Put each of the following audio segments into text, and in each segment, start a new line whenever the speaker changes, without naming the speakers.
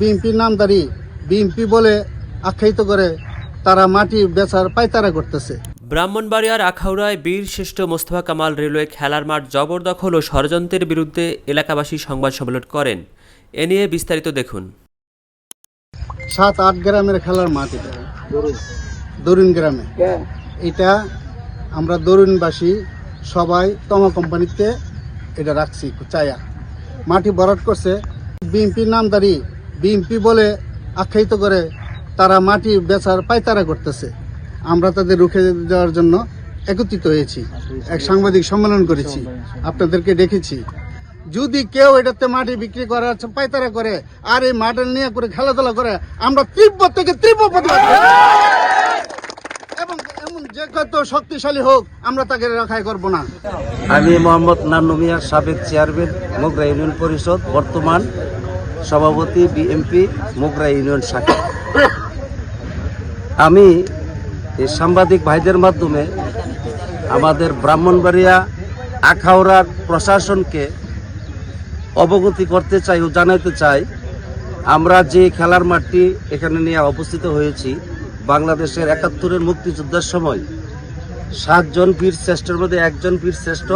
বিএনপির নামদারি বিএনপি বলে আখ্যায়িত করে তারা মাটি বেচার পায়তারা করতেছে।
ব্রাহ্মণবাড়িয়ার আখাউড়ায় বীর শ্রেষ্ঠ মোস্তফা কামাল রেলওয়ে খেলার মাঠ জবরদখল ও ষড়যন্ত্রের বিরুদ্ধে এলাকাবাসী সংবাদ সম্মেলন করেন। এ নিয়ে বিস্তারিত দেখুন।
সাত আট গ্রামের খেলার মাঠ এটা। দরুন গ্রামে। এটা আমরা দরুনবাসী সবাই তমা কোম্পানিতে এটা রাখছি চায়া। মাটি বরাট করছে। বিএনপির নামদারি বিএনপি বলে আখ্যায়িত করে তারা মাটি বেচার পায়তারা করতেছে। আমরা তাদের রুখে দেওয়ার জন্য একত্রিত হয়েছি, এক সাংবাদিক সম্মেলন করেছি, আপনাদেরকে ডেকেছি। যদি কেউ এটাতে মাটি বিক্রি করার পায়তারা করে, আর এই মাঠে নিয়ে করে খেলাধুলা করে, আমরা তীব্র থেকে তীব্র প্রতিবাদ। এবং এমন যে কত শক্তিশালী হোক, আমরা তাকে না।
আমি মোহাম্মদ নান্নু মিয়া, সাবেক চেয়ারম্যান, মোগরা ইউনিয়ন পরিষদ, বর্তমান সভাপতি বিএমপি মোগরা ইউনিয়ন শাখা। আমি এই সাংবাদিক ভাইদের মাধ্যমে আমাদের ব্রাহ্মণবাড়িয়া আখাউড়ার প্রশাসনকে অবগতি করতে চাই ও জানাতে চাই। আমরা যে খেলার মাঠটি এখানে নিয়ে অবস্থিত হয়েছি, বাংলাদেশের একাত্তরের মুক্তিযুদ্ধের সময়। সাতজন বীর শ্রেষ্ঠের মধ্যে একজন বীর শ্রেষ্ঠ,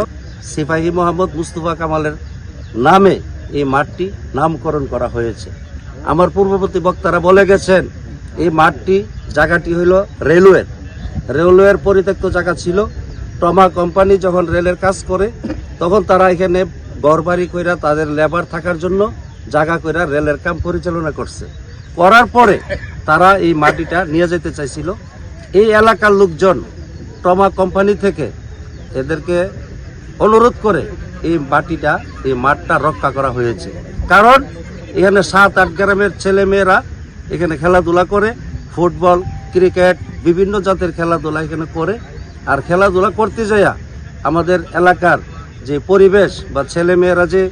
সিপাহী মোহাম্মদ মুস্তফা কামালের নামে এই মাঠটি নামকরণ করা হয়েছে। আমার পূর্ববর্তী বক্তারা বলে গেছেন, এই মাঠটি জায়গাটি হইল রেলওয়ের। রেলওয়ের পরিত্যক্ত জায়গা ছিল। টমা কোম্পানি যখন রেলের কাজ করে, তখন তারা এখানে গড়বাড়ি কইরা তাদের লেবার থাকার জন্য জায়গা কইরা রেলের কাম পরিচালনা করছে। করার পরে তারা এই মাটিটা নিয়ে যেতে চাইছিল। এই এলাকার লোকজন টমা কোম্পানি থেকে এদেরকে অনুরোধ করে এই মাটিটা, এই মাঠটা রক্ষা করা হয়েছে। কারণ এখানে সাত, আট গ্রামের ছেলে মেয়েরা এখানে খেলাধুলা করে, ফুটবল, ক্রিকেট, বিভিন্ন জাতের খেলাধুলা এখানে করে। আর খেলাধুলা করতে যাইয়া আমাদের এলাকার যে পরিবেশ বা ছেলে মেয়েরা যে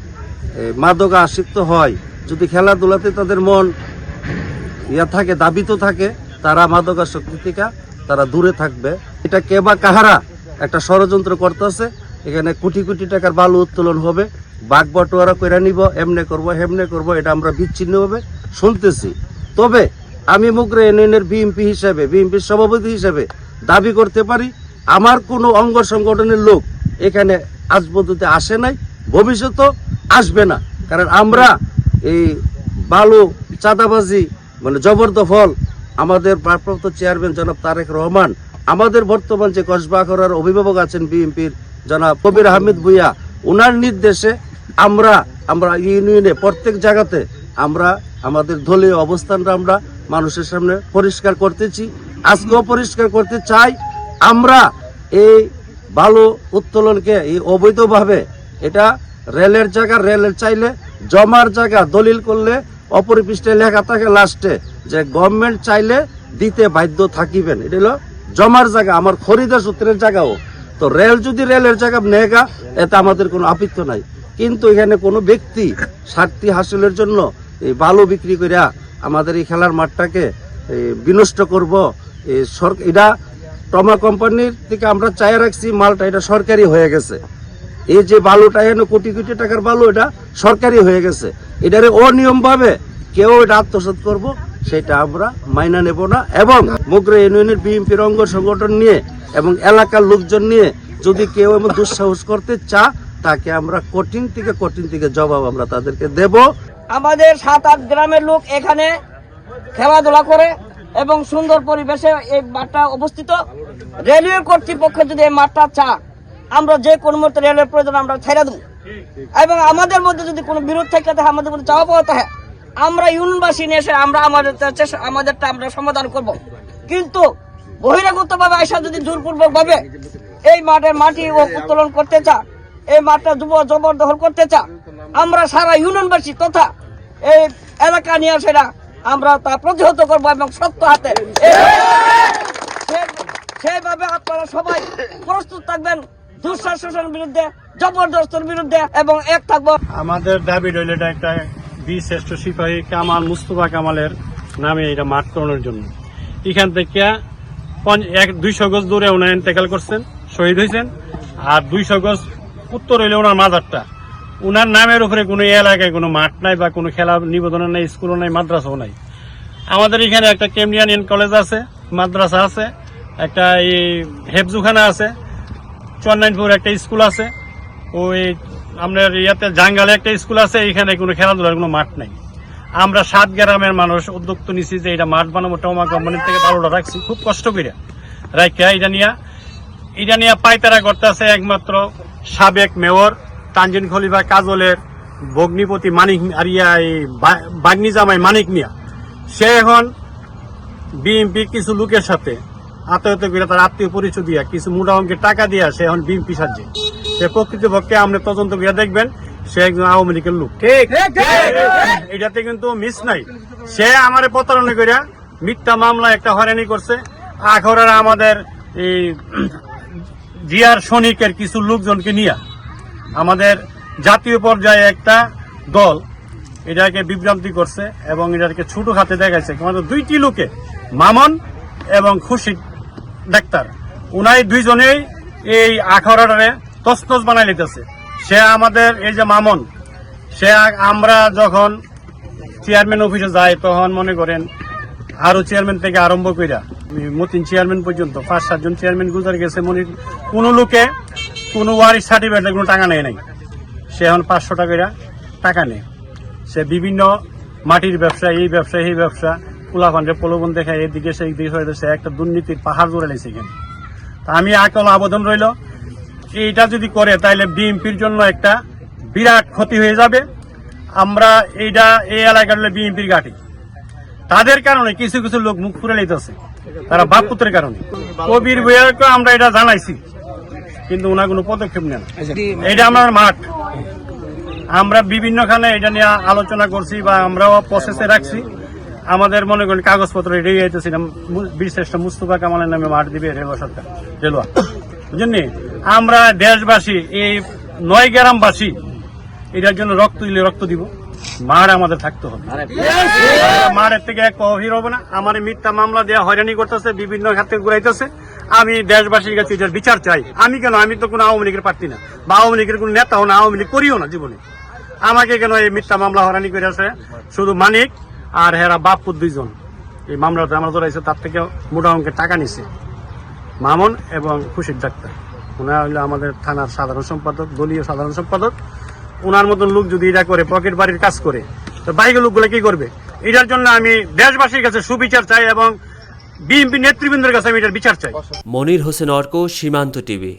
মাদকা আসক্ত হয়, যদি খেলাধুলাতে তাদের মন ইয়া থাকে, দাবিত থাকে, তারা মাদকাসক্তি থেকে তারা দূরে থাকবে। এটা কে বা কাহারা একটা ষড়যন্ত্র করতেছে এখানে কোটি কোটি টাকার বালু উত্তোলন হবে বাঘ বটোয়ারা কইরা নিব এমনে করব, হেমনে করব, এটা আমরা বিচ্ছিন্নভাবে শুনতেছি। তবে আমি মুগরা ইউনিয়নের বিএমপি হিসেবে বিএমপির সভাপতি হিসেবে দাবি করতে পারি, আমার কোনো অঙ্গ সংগঠনের লোক এখানে আজ পর্যন্ত আসে নাই, ভবিষ্যতেও আসবে না। কারণ আমরা এই বালু চাঁদাবাজি মানে জবরদফল আমাদের ভারপ্রাপ্ত চেয়ারম্যান জনাব তারেক রহমান, আমাদের বর্তমান যে কসবাখরার অভিভাবক আছেন বিএনপির জনাব কবির আহমেদ ভুইয়া ওনার নির্দেশে আমরা আমরা ইউনিয়নে প্রত্যেক জায়গাতে আমরা, আমাদের দলীয় অবস্থানটা আমরা মানুষের সামনে পরিষ্কার করতেছি। আজকেও পরিষ্কার করতে চাই, আমরা এই বালু উত্তোলনকে এই অবৈধভাবে এটা রেলের জায়গা, রেলের চাইলে জমার জায়গা দলিল করলে অপরিপৃষ্টে লেখা থাকে লাস্টে যে গভর্নমেন্ট চাইলে দিতে বাধ্য থাকিবেন। এটা হলো জমার জায়গা, আমার খরিদার সূত্রের জায়গাও। তো রেল যদি রেলের জায়গা নেগা, এতে আমাদের কোনো আপত্তি নাই। কিন্তু এখানে কোনো ব্যক্তি স্বার্থী হাসিলের জন্য এই বালু বিক্রি করিয়া আমাদের এই খেলার মাঠটাকে বিনষ্ট করব সরকার এটা টমা কোম্পানির থেকে আমরা চাই রাখছি, মালটা এটা সরকারি হয়ে গেছে। এই যে বালুটা এনে কোটি কোটি টাকার বালু, এটা সরকারি হয়ে গেছে। এটারে অনিয়ম ভাবে কেউ এটা আত্মসাৎ করব সেটা আমরা মাইনা নেব না। এবং মুগরা ইউনিয়নের বিএনপির অঙ্গ সংগঠন নিয়ে এবং এলাকার লোকজন নিয়ে যদি কেউ এমন দুঃসাহস করতে চা তাকে আমরা কঠিন থেকে কঠিন থেকে জবাব আমরা তাদেরকে দেব।
আমাদের সাত আট গ্রামের লোক এখানে খেলাধুলা করে এবং সুন্দর পরিবেশে এই মাঠটা অবস্থিত। রেলওয়ে কর্তৃপক্ষ যদি এই মাঠটা চা আমরা যে কোনো মুহূর্তে রেলের প্রয়োজন আমরা ছেড়ে দেবো। এবং আমাদের মধ্যে যদি কোনো বিরোধ থেকে থাকে আমাদের মধ্যে চাওয়া পাওয়া থাকে আমরা ইউনিভার্সিটি এসে আমরা আমাদের আমাদেরটা আমরা সমাধান করব। কিন্তু বহিরাগত ভাবে আইসা যদি জোরপূর্বক ভাবে এই মাঠের মাটি ও উত্তোলন করতে চা এই মাঠটা যুব জবরদখল করতে চা আমরা সারা ইউনিয়নবাসী তথা এই এলাকা নিয়ে সেটা আমরা তা প্রতিহত করব এবং সত্য হাতে সেইভাবে আপনারা সবাই প্রস্তুত থাকবেন দুঃশাসনের বিরুদ্ধে, জবরদস্তের বিরুদ্ধে এবং এক থাকব।
আমাদের দাবি রইল এটা একটা বীর শ্রেষ্ঠ সিপাহী কামাল মুস্তফা কামালের নামে এটা মাঠ করানোর জন্য। এখান থেকে এক দুইশো গজ দূরে ওনার ইন্তেকাল করছেন, শহীদ হয়েছেন, আর দুইশো গজ উত্তর হইলে ওনার মাজারটা। ওনার নামের উপরে কোনো এলাকায় কোনো মাঠ নাই বা কোনো খেলা নিবেদন নাই, স্কুলও নাই, মাদ্রাসাও নাই। আমাদের এখানে একটা কেমনিয়ান কলেজ আছে, মাদ্রাসা আছে, একটা এই হেফজুখানা আছে, চন্নাইনপুর একটা স্কুল আছে, ওই আপনার ইয়াতে জাঙ্গালে একটা স্কুল আছে এখানে কোনো খেলাধুলার কোনো মাঠ নাই। আমরা সাত গ্রামের মানুষ উদ্যোক্ত নিছি যে এটা মাঠ বানাবো টমা কোম্পানির থেকে ভালোটা রাখছি, খুব কষ্ট করে। রাখিয়া এটা নিয়ে এটা নিয়ে পাইতারা করতে আছে একমাত্র সাবেক মেয়র তানজিন খলিফা কাজলের ভগ্নিপতি মানিক আর ইয়া বাগনি জামাই মানিক মিয়া। সে এখন বিএনপি কিছু লোকের সাথে আত্মহত্যা করে তার আত্মীয় পরিচয় দিয়া কিছু মোটা অঙ্কের টাকা দিয়া সে এখন বিএনপি সাজছে সে প্রকৃতপক্ষে আপনি তদন্ত করে দেখবেন সে একজন আওয়ামী লীগের লোক। ঠিক এটাতে কিন্তু মিস নাই। সে আমার প্রতারণা করে মিথ্যা মামলা একটা হয়রানি করছে। আখড়ার আমাদের এই জিয়ার সৈনিকের কিছু লোকজনকে নিয়ে আমাদের জাতীয় পর্যায়ে একটা দল এটাকে বিভ্রান্তি করছে এবং এটাকে ছোট হাতে দেখাইছে। আমাদের দুইটি লোকে মামন এবং খুশি ডাক্তার উনাই দুইজনেই এই আখড়াটারে তসতস বানাই লিতেছে সে আমাদের, এই যে মামন, সে আমরা যখন চেয়ারম্যান অফিসে যাই, তখন মনে করেন আরও চেয়ারম্যান থেকে আরম্ভ কইরা, মতিন চেয়ারম্যান পর্যন্ত, পাঁচ সাতজন চেয়ারম্যান গুজার গেছে, মনে কোনো লোকে কোনো ওয়ারিশ সার্টিফিকেট কোনো টাকা নেয় নাই। সে এখন পাঁচশো টাকা টাকা নেয়। সে বিভিন্ন মাটির ব্যবসা, এই ব্যবসা এই ব্যবসা পোলাপান্ডে প্রলোভন দেখায়, এদিকে সেই দিকে সে একটা দুর্নীতির পাহাড় জোড়া লেছে এখানে। তা আমি আকল আবেদন রইল এইটা যদি করে তাহলে বিএনপির জন্য একটা বিরাট ক্ষতি হয়ে যাবে। আমরা এইটা এই এলাকার বিএনপির ঘাটি। তাদের কারণে কিছু কিছু লোক মুখ ফুরে লইতেছে। তারা বাপ পুত্রের কারণে। কবির বইয়াকে আমরা এটা জানাইছি, কিন্তু ওনার কোনো পদক্ষেপ নেন। এটা আমার মাঠ। আমরা বিভিন্নখানে এটা নিয়ে আলোচনা করছি বা আমরাও প্রসেসে রাখছি। আমাদের মনে করেন কাগজপত্র রেডি যাইতেছিলাম বীরশ্রেষ্ঠ মুস্তফা কামালের নামে মাঠ দিবে রেলওয়া সরকার। রেলওয়া। বুঝলেন আমরা দেশবাসী, এই নয় গ্রামবাসী, এটার জন্য রক্ত দিলে রক্ত দিব। মার আমাদের থাকতে হবে। মারের থেকে এক অহির হবে না। আমার মিথ্যা মামলা দেওয়া হয়রানি করতেছে, বিভিন্ন খাতে ঘুরাইতেছে। আমি দেশবাসীর কাছে এটার বিচার চাই। আমি কেন? আমি তো কোনো আওয়ামী লীগের প্রার্থী না। বা আওয়ামী লীগের কোনো নেতা হো না আওয়ামী লীগ করিও না জীবনে। আমাকে কেন এই মিথ্যা মামলা হয়রানি করে আছে শুধু মানিক আর হেরা বাপুর দুইজন। এই মামলাটা আমরা ধরাইছে তার থেকে মোটা অঙ্কের টাকা নিছে। মামুন এবং খুশির ডাক্তার। ওনারা হইল আমাদের থানার সাধারণ সম্পাদক, দলীয় সাধারণ সম্পাদক। ওনার মতন লোক যদি এটা করে, পকেট বাড়ির কাজ করে, তো বাইকে লোকগুলো কি করবে? এটার জন্য আমি দেশবাসীর কাছে সুবিচার চাই এবং বিএনপি নেতৃবৃন্দের কাছে আমি এটার বিচার চাই।
মনির হোসেন অর্ক, সীমান্ত টিভি।